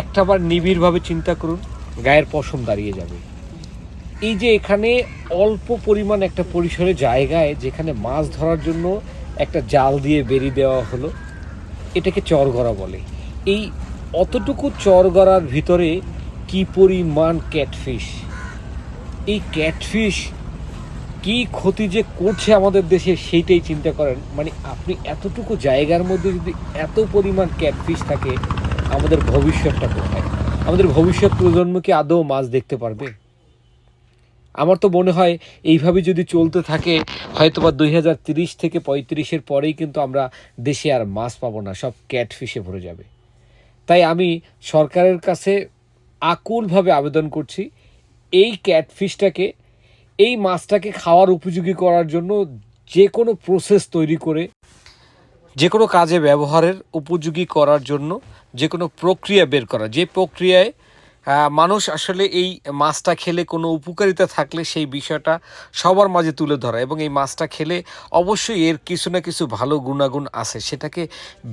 একটাবার নিবিড়ভাবে চিন্তা করুন, গায়ের পশম দাঁড়িয়ে যাবে। এই যে এখানে অল্প পরিমাণ একটা পরিসরে জায়গায় যেখানে মাছ ধরার জন্য একটা জাল দিয়ে বেরি দেওয়া হলো, এটাকে চরগড়া বলে। এই অতটুকু চরগড়ার ভিতরে কি পরিমাণ ক্যাটফিশ? এই ক্যাটফিশ কি ক্ষতি যে করছে আমাদের দেশে সেইটাই চিন্তা করেন। মানে আপনি এতটুকু জায়গার মধ্যে যদি এত পরিমাণ ক্যাটফিশ থাকে আমাদের ভবিষ্যৎটা কোথায়? আমাদের ভবিষ্যৎ প্রজন্ম কি আদৌ মাছ দেখতে পারবে? আমার তো মনে হয় এইভাবে যদি চলতে থাকে হয়তো বা দুই হাজার তিরিশ থেকে পঁয়ত্রিশের পরেই কিন্তু আমরা দেশে আর মাছ পাবো না, সব ক্যাটফিশে ভরে যাবে। তাই আমি সরকারের কাছে আকুলভাবে আবেদন করছি, এই ক্যাটফিশটাকে, এই মাছটাকে খাওয়ার উপযোগী করার জন্য যে কোনো প্রসেস তৈরি করে যে কোনো কাজে ব্যবহারের উপযোগী করার জন্য যে কোনো প্রক্রিয়া বের করা। যে প্রক্রিয়ায় মানুষ আসলে এই মাছটা খেলে কোনো উপকারিতা থাকলে সেই বিষয়টা সবার মাঝে তুলে ধরা এবং এই মাছটা খেলে অবশ্যই এর কিছু না কিছু ভালো গুণাগুণ আছে। সেটাকে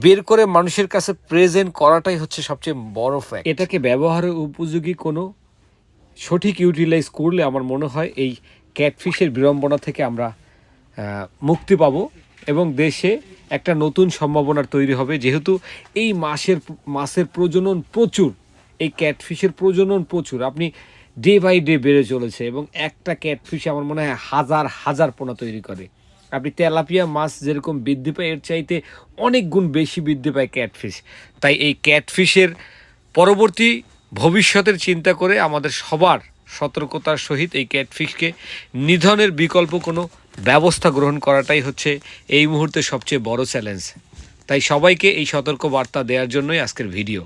বের করে মানুষের কাছে প্রেজেন্ট করাটাই হচ্ছে সবচেয়ে বড় ফ্যাক্ট এটাকে ব্যবহারের উপযোগী কোনো সঠিক ইউটিলাইজ করলে আমার মনে হয় এই ক্যাটফিশের বিড়ম্বনা থেকে আমরা মুক্তি পাব। এবং দেশে একটা নতুন সম্ভাবনার তৈরি হবে। যেহেতু এই মাসের মাছের প্রজনন প্রচুর, এই ক্যাটফিশের প্রজনন প্রচুর। আপনি ডে বাই ডে বেড়ে চলেছে এবং একটা ক্যাটফিশ আমার মনে হয় হাজার হাজার পোনা তৈরি করে। আপনি তেলাপিয়া মাছ যেরকম বৃদ্ধি পায়, এর চাইতে অনেক গুণ বেশি বৃদ্ধি পায় ক্যাটফিশ। তাই এই ক্যাটফিশের পরবর্তী ভবিষ্যতের চিন্তা করে আমাদের সবার সতর্কতার সহিত এই ক্যাটফিশকে নিধনের বিকল্প কোনো ব্যবস্থা গ্রহণ করাটাই হচ্ছে এই মুহূর্তে সবচেয়ে বড় চ্যালেঞ্জ। তাই সবাইকে এই সতর্ক বার্তা দেওয়ার জন্যই আজকের ভিডিও।